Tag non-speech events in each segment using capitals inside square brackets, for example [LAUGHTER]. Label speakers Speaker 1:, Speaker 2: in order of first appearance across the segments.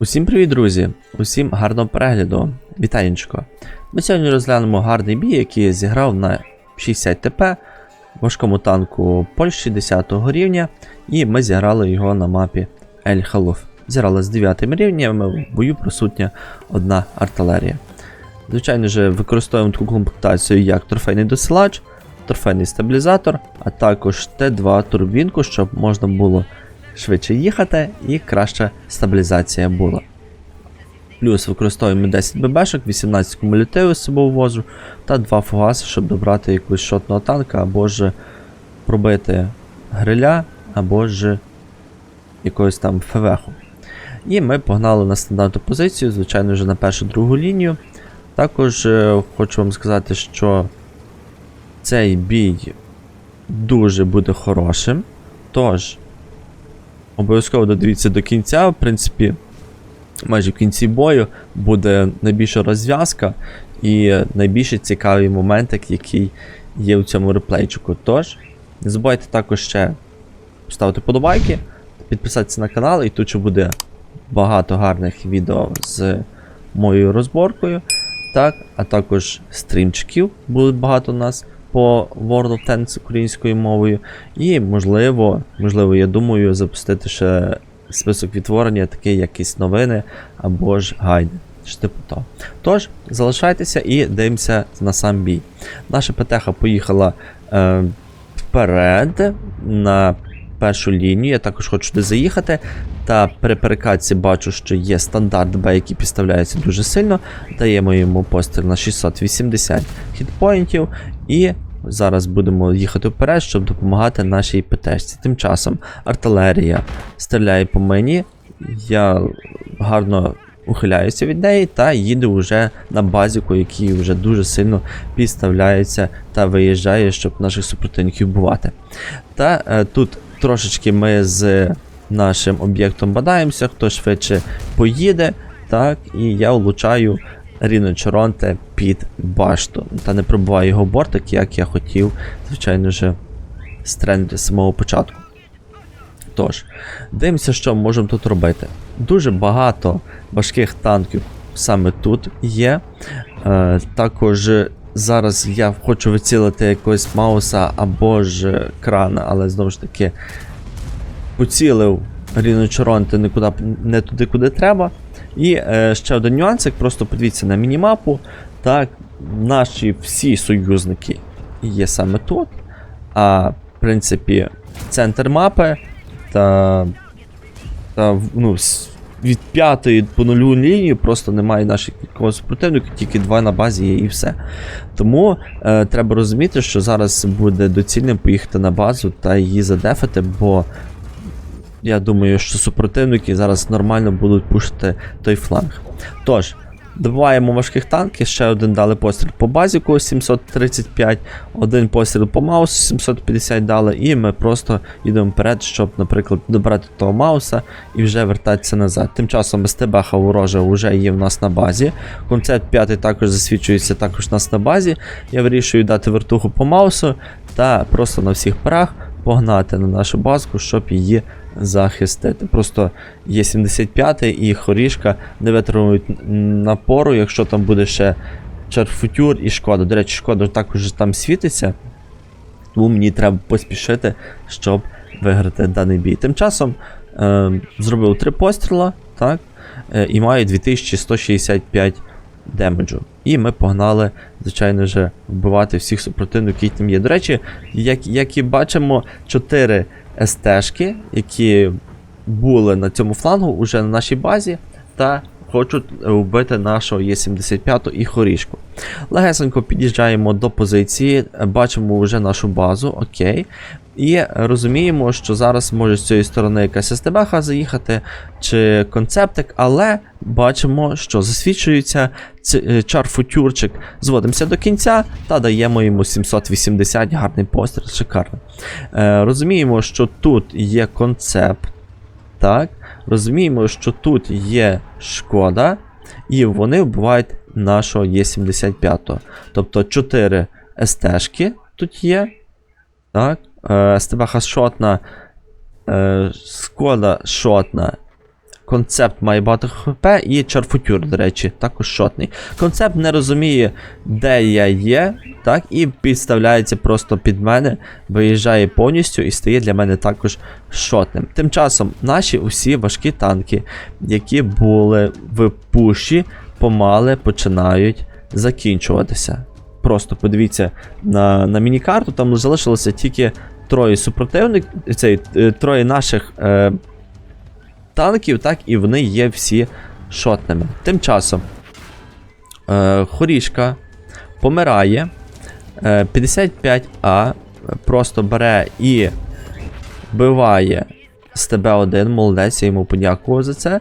Speaker 1: Усім привіт, друзі! Усім гарного перегляду. Вітанечко. Ми сьогодні розглянемо гарний бій, який зіграв на 60 ТП важкому танку Польщі 10 рівня, і ми зіграли його на мапі Ель Халуф. Зіграли з 9 рівнем, в бою присутня одна артилерія. Звичайно ж, використовуємо таку комплектацію як трофейний досилач, трофейний стабілізатор, а також Т2 турбінку, щоб можна було швидше їхати і краща стабілізація була. Плюс використовуємо 10 ББшок, 18 кумулятивів з собою ввожу та 2 фугаси, щоб добрати якусь шотного танка або ж пробити гриля, або ж якогось там февеху. І ми погнали на стандартну позицію, звичайно вже на першу другу лінію. Також е, хочу вам сказати, що цей бій дуже буде хорошим. Тож, обов'язково додивіться до кінця. В принципі, майже в кінці бою буде найбільша розв'язка і найбільше цікавий моментик, який є у цьому реплейчику. Тож, не забувайте також ще ставити подобайки, підписатися на канал, і тут ще буде багато гарних відео з моєю розборкою. Так, а також стрімчиків буде багато у нас по World of Tanks українською мовою. І можливо, можливо, я думаю, запустити ще список відтворення, такий якісь новини або ж гайди. Типу того. Тож, залишайтеся і дивимося на сам бій. Наша ПТХ поїхала е, вперед на першу лінію. Я також хочу туди заїхати. Та при перекатці бачу, що є стандарт Б, який підставляється дуже сильно. Даємо йому постріл на 680 хітпоінтів. І зараз будемо їхати вперед, щоб допомагати нашій ПТшці. Тим часом артилерія стріляє по мені. Я гарно ухиляюся від неї та їду вже на базіку, який вже дуже сильно підставляється та виїжджає, щоб наших супротивників бувати. Та е, тут трошечки ми з нашим об'єктом бадаємося, хто швидше поїде. Так, і я влучаю Ріно Чоронте під башту. Та не пробуваю його бортик, як я хотів, звичайно ж, з самого початку. Тож, дивимося, що ми можемо тут робити. Дуже багато важких танків саме тут є. Е, також зараз я хочу вицілити якогось Мауса або ж крана, але знову ж таки поцілив Ріно Чоронте нікуди не туди, куди треба. І е, ще один нюансик, просто подивіться на мінімапу. Так, наші всі союзники є саме тут. А, в принципі, центр мапи та, та ну, від п'ятої по нулю лінії просто немає наших якогось супротивника, тільки два на базі є і все. Тому е, треба розуміти, що зараз буде доцільним поїхати на базу та її задефати, бо я думаю, що супротивники зараз нормально будуть пушити той фланг. Тож, добиваємо важких танків, ще один дали постріл по базіку 735, один постріл по маусу 750 дали, і ми просто йдемо вперед, щоб, наприклад, добрати того мауса і вже вертатися назад. Тим часом СТБХ ворожа вже є в нас на базі. Концепт 5 також засвідчується також у нас на базі. Я вирішую дати вертуху по маусу та просто на всіх парах погнати на нашу базку, щоб її захистити. Просто є 75 і хорішка не витримують напору, якщо там буде ще чарфутюр і шкода. До речі, шкода також там світиться. Тому мені треба поспішити, щоб виграти даний бій. Тим часом е, зробив три постріла, так, е, і маю 2165 демеджу. І ми погнали, звичайно ж, вбивати всіх супротивників, які там є. До речі, як, як і бачимо, 4 СТшки, які були на цьому флангу, уже на нашій базі, та хочуть вбити нашого Є75 і хорішку. Легесенько під'їжджаємо до позиції, бачимо вже нашу базу, окей. І розуміємо, що зараз може з цієї сторони якась СТБХ заїхати, чи концептик, але бачимо, що засвідчується е, чар-футюрчик. Зводимося до кінця та даємо йому 780 гарний постріл, шикарно. Е, розуміємо, що тут є концепт. Так, розуміємо, що тут є шкода, і вони вбивають нашого Є75. Тобто 4 СТшки тут є. Так. Е, СТБХ шотна, е, Шкода шотна, Концепт має багато хп і чарфутюр, до речі, також шотний. Концепт не розуміє, де я є, так, і підставляється просто під мене, виїжджає повністю і стає для мене також шотним. Тим часом наші усі важкі танки, які були в пуші, помали починають закінчуватися. Просто подивіться на, на міні-карту, там залишилося тільки троє супротивник, цей, е, троє наших е, танків, так, і вони є всі шотними. Тим часом е, Хорішка помирає. Е, 55А просто бере і вбиває з тебе один, молодець, я йому подякував за це.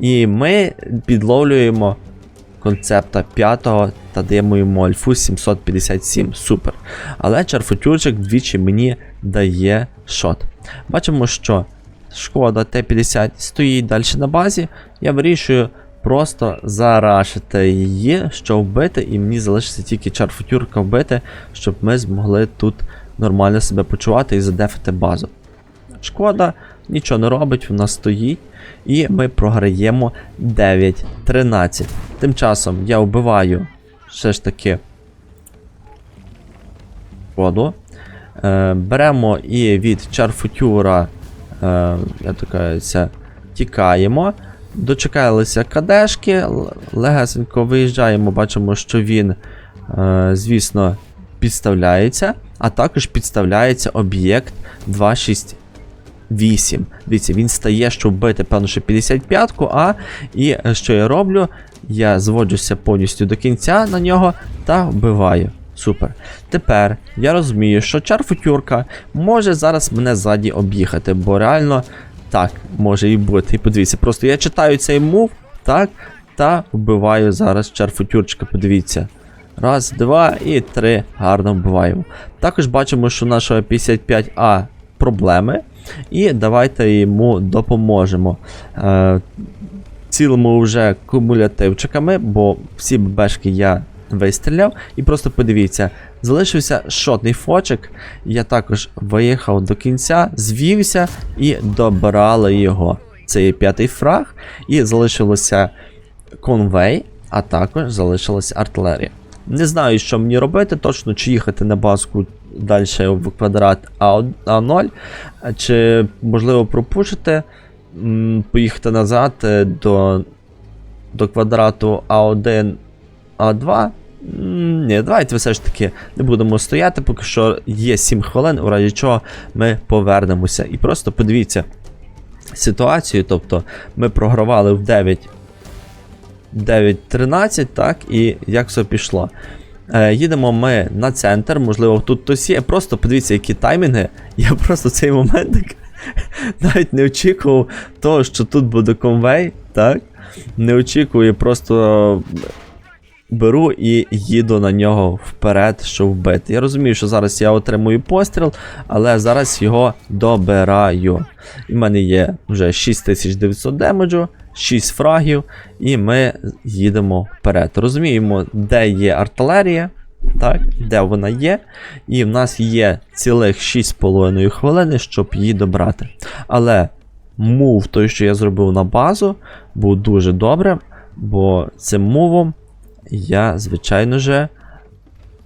Speaker 1: І ми підловлюємо концепта 5 та даємо йому альфу 757. Супер. Але чарфутюрчик двічі мені дає шот. Бачимо, що шкода Т-50 стоїть далі на базі. Я вирішую просто зарашити її, що вбити, і мені залишиться тільки чарфутюрка вбити, щоб ми змогли тут нормально себе почувати і задефити базу. Шкода нічого не робить, вона стоїть. І ми програємо 9-13. Тим часом я вбиваю все ж таки шкоду. Е, беремо і від чарфутюра, е, я тікаємо. Дочекалися кадешки, легесенько виїжджаємо, бачимо, що він, е, звісно, підставляється, а також підставляється об'єкт 268. Дивіться, він стає, щоб вбити, певно, що 55-ку, а і е, що я роблю? Я зводжуся повністю до кінця на нього та вбиваю. Супер. Тепер я розумію, що чарфутюрка може зараз мене ззаді об'їхати, бо реально так може і бути. І подивіться, просто я читаю цей мув, так, та вбиваю зараз чарфутюрчика, подивіться. Раз, два і три. Гарно вбиваємо. Також бачимо, що у нашого 55А проблеми. І давайте йому допоможемо. Е, цілимо вже кумулятивчиками, бо всі ББшки я вистріляв. І просто подивіться, залишився шотний фочик. Я також виїхав до кінця, звівся і добрали його. Це є п'ятий фраг, і залишилося конвей, а також залишилася артилерія. Не знаю, що мені робити, точно чи їхати на баску далі в квадрат А- А0, чи можливо пропушити, поїхати назад е, до, до квадрату А1, А2. Ні, давайте все ж таки не будемо стояти, поки що є 7 хвилин, у разі чого ми повернемося. І просто подивіться ситуацію. Тобто ми програвали в 9 9.13, так, і як все пішло. Е, їдемо ми на центр, можливо, тут хтось є. Просто подивіться, які таймінги. Я просто в цей момент [LAUGHS] навіть не очікував того, що тут буде конвей, так? Не очікую, просто беру і їду на нього вперед, щоб вбити. Я розумію, що зараз я отримую постріл, але зараз його добираю. І в мене є вже 6900 демеджу, 6 фрагів, і ми їдемо вперед. Розуміємо, де є артилерія, так, де вона є. І в нас є цілих 6,5 хвилини, щоб її добрати. Але мув, той, що я зробив на базу, був дуже добрим, бо цим мувом я, звичайно же,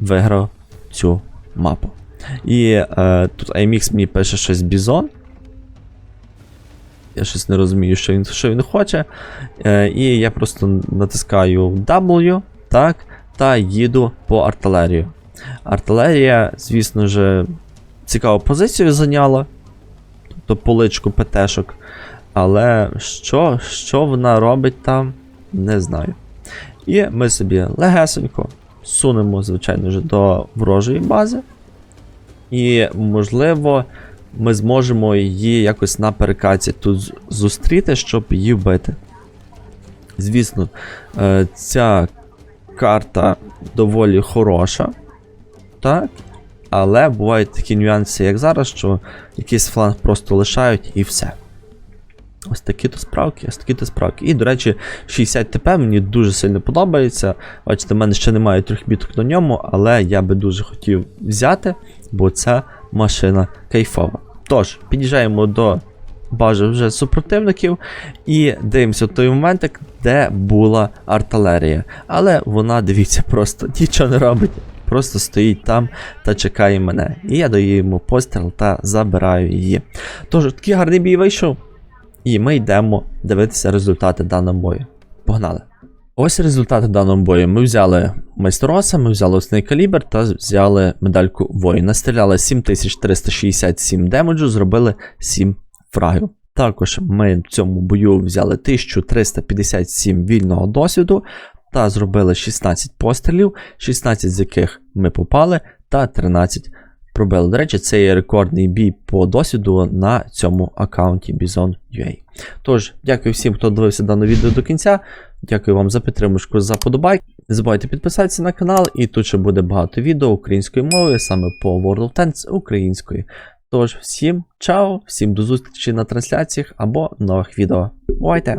Speaker 1: виграв цю мапу. І е, тут IMX мені пише щось бізон. Я щось не розумію, що він, що він хоче. Е, і я просто натискаю W, так, та їду по артилерію. Артилерія, звісно ж, цікаву позицію зайняла. Тобто поличку ПТшок. Але що, що вона робить там, не знаю. І ми собі легесенько сунемо, звичайно ж, до ворожої бази. І, можливо, ми зможемо її якось на перекаті тут зустріти, щоб її вбити. Звісно, е, ця карта доволі хороша. Так. Але бувають такі нюанси, як зараз, що якийсь фланг просто лишають і все. Ось такі то справки, ось такі то справки. І, до речі, 60 ТП мені дуже сильно подобається. Бачите, в мене ще немає трьох біток на ньому, але я би дуже хотів взяти, бо ця машина кайфова. Тож, під'їжджаємо до бажав вже супротивників і дивимося той момент, де була артилерія. Але вона, дивіться, просто нічого не робить. Просто стоїть там та чекає мене. І я даю йому постріл та забираю її. Тож, такий гарний бій вийшов. І ми йдемо дивитися результати даного бою. Погнали! Ось результати даного бою. Ми взяли майстроса, ми взяли основний калібр та взяли медальку воїна. Стріляли 7367 демеджу, зробили 7 фрагів. Також ми в цьому бою взяли 1357 вільного досвіду та зробили 16 пострілів, 16 з яких ми попали, та 13 пробили. До речі, це є рекордний бій по досвіду на цьому аккаунті Bizon.ua. Тож, дякую всім, хто дивився дане відео до кінця. Дякую вам за підтримку за подобайк. Не забувайте підписатися на канал, і тут ще буде багато відео української мови, саме по World of Tanks українською. Тож, всім чао, всім до зустрічі на трансляціях або нових відео. Бувайте!